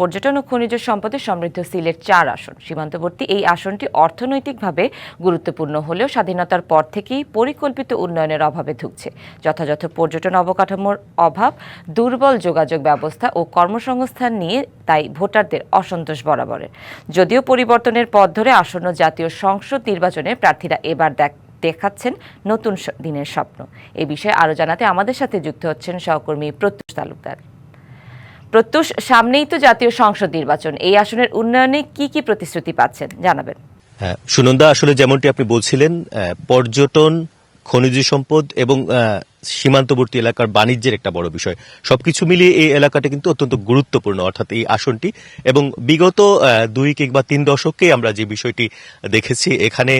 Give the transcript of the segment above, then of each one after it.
পর্যটন ও খনিজ সম্পদে সমৃদ্ধ সিলেট চার আসন। সীমান্তবর্তী এই আসনটি অর্থনৈতিকভাবে গুরুত্বপূর্ণ হলেও স্বাধীনতার পর থেকেই পরিকল্পিত উন্নয়নের অভাবে ধুঁকছে। যথাযথ পর্যটন অবকাঠামোর অভাব, দুর্বল যোগাযোগ ব্যবস্থা ও কর্মসংস্থান নিয়ে তাই ভোটারদের অসন্তোষ বরাবরের। যদিও পরিবর্তনের পথ ধরে আসন্ন জাতীয় সংসদ নির্বাচনে প্রার্থীরা এবার দেখ দেখাচ্ছেন নতুন দিনের স্বপ্ন। এ বিষয়ে আরও জানাতে আমাদের সাথে যুক্ত হচ্ছেন সহকর্মী প্রত্যুষ তালুকদার। প্রত্যুষ, সামনেই তো জাতীয় সংসদ নির্বাচন। এই আসনের উন্নয়নে কি কি প্রতিশ্রুতি পাচ্ছেন? জানাবেন। হ্যাঁ সুনন্দা, আসলে যেমনটি আপনি বলছিলেন পর্যটন, খনিজ সম্পদ এবং সীমান্তবর্তী এলাকার বাণিজ্যের একটা বড় বিষয়। সবকিছু মিলিয়ে এই এলাকাটা কিন্তু অত্যন্ত গুরুত্বপূর্ণ, অর্থাৎ এই আসনটি। এবং বিগত দুই কিংবা তিন দশকে আমরা যে বিষয়টি দেখেছি, এখানে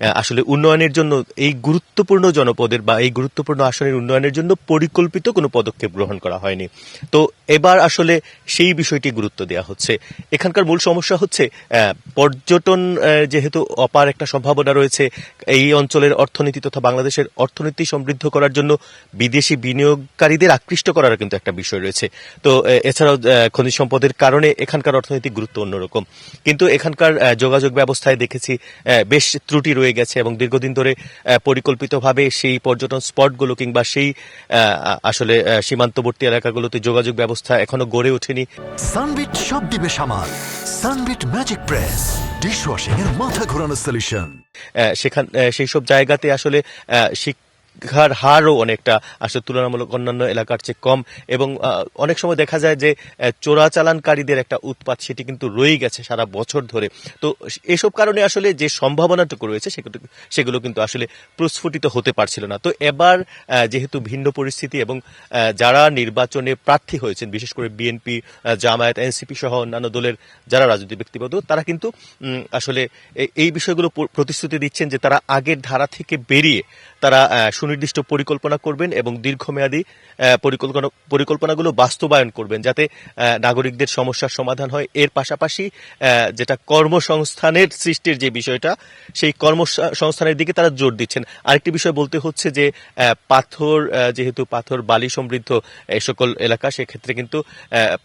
আসলে উন্নয়নের জন্য এই গুরুত্বপূর্ণ জনপদের বা এই গুরুত্বপূর্ণ আসনের উন্নয়নের জন্য পরিকল্পিত কোনো পদক্ষেপ গ্রহণ করা হয়নি। তো এবার আসলে সেই বিষয়টি গুরুত্ব দেওয়া হচ্ছে। এখানকার মূল সমস্যা হচ্ছে পর্যটন যেহেতু অপার একটা সম্ভাবনা রয়েছে, এই অঞ্চলের অর্থনীতি তথা বাংলাদেশের অর্থনীতি সমৃদ্ধ করার জন্য বিদেশি বিনিয়োগকারীদের আকৃষ্ট করার কিন্তু একটা বিষয় রয়েছে। তো এছাড়াও খনিজ সম্পদের কারণে এখানকার অর্থনৈতিক গুরুত্ব অন্যরকম। কিন্তু এখানকার যোগাযোগ ব্যবস্থায় দেখেছি বেশ ত্রুটি রয়ে গেছে এবং দীর্ঘদিন ধরে পরিকল্পিতভাবে সেই পর্যটন স্পটগুলো কিংবা সেই আসলে সীমান্তবর্তী এলাকাগুলোতে যোগাযোগ ব্যবস্থা এখনও গড়ে ওঠেনি। সানবিট সব দিবে সামাল। সানবিট ম্যাজিক প্রেস ডিশওয়াশিং এর মাথা ঘোরানো সলিউশন সেখান সেই সব জায়গাতে আসলে আহ, শিক্ষার হারও অনেকটা আসলে তুলনামূলক অন্যান্য এলাকার চেয়ে কম। এবং অনেক সময় দেখা যায় যে চোরাচালানকারীদের একটা উৎপাত, সেটি কিন্তু রয়ে গেছে সারা বছর ধরে। তো এসব কারণে আসলে যে সম্ভাবনাটুকু রয়েছে সেগুলো সেগুলো কিন্তু আসলে প্রস্ফুটিত হতে পারছিল না। তো এবার যেহেতু ভিন্ন পরিস্থিতি এবং যারা নির্বাচনে প্রার্থী হয়েছেন, বিশেষ করে বিএনপি জামায়াত, এনসিপি সহ অন্যান্য দলের যারা রাজনৈতিক ব্যক্তিগত তারা কিন্তু আসলে এই বিষয়গুলো প্রতিশ্রুতি দিচ্ছেন যে তারা আগের ধারা থেকে বেরিয়ে তারা সুনির্দিষ্ট পরিকল্পনা করবেন এবং দীর্ঘমেয়াদী পরিকল্পনা, পরিকল্পনাগুলো বাস্তবায়ন করবেন যাতে নাগরিকদের সমস্যার সমাধান হয়। এর পাশাপাশি যেটা কর্মসংস্থানের সৃষ্টির যে বিষয়টা, সেই কর্মসংস্থানের দিকে তারা জোর দিচ্ছেন। আরেকটি বিষয় বলতে হচ্ছে যে পাথর যেহেতু পাথর, বালি সমৃদ্ধ, এই সকল এলাকা, সেক্ষেত্রে কিন্তু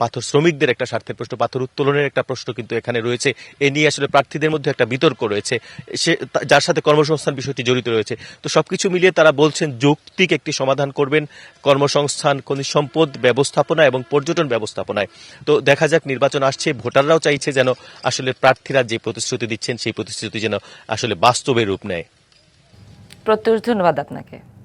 পাথর শ্রমিকদের একটা স্বার্থের প্রশ্ন, পাথর উত্তোলনের একটা প্রশ্ন কিন্তু এখানে রয়েছে। এ নিয়ে আসলে প্রার্থীদের মধ্যে একটা বিতর্ক রয়েছে। সে যার সাথে কর্মসংস্থান বিষয়টি জড়িত রয়েছে। তো সবকিছু মিলিয়ে তারা বলছেন, যৌক্তিক একটি সমাধান করবেন কর্মসংস্থান, খনিজ সম্পদ ব্যবস্থাপনা এবং পর্যটন ব্যবস্থাপনায়। তো দেখা যাক, নির্বাচন আসছে, ভোটাররাও চাইছে যেন আসলে প্রার্থীরা যে প্রতিশ্রুতি দিচ্ছেন, সেই প্রতিশ্রুতি যেন আসলে বাস্তবে রূপ নেয়। প্রত্যুষ, ধন্যবাদ আপনাকে।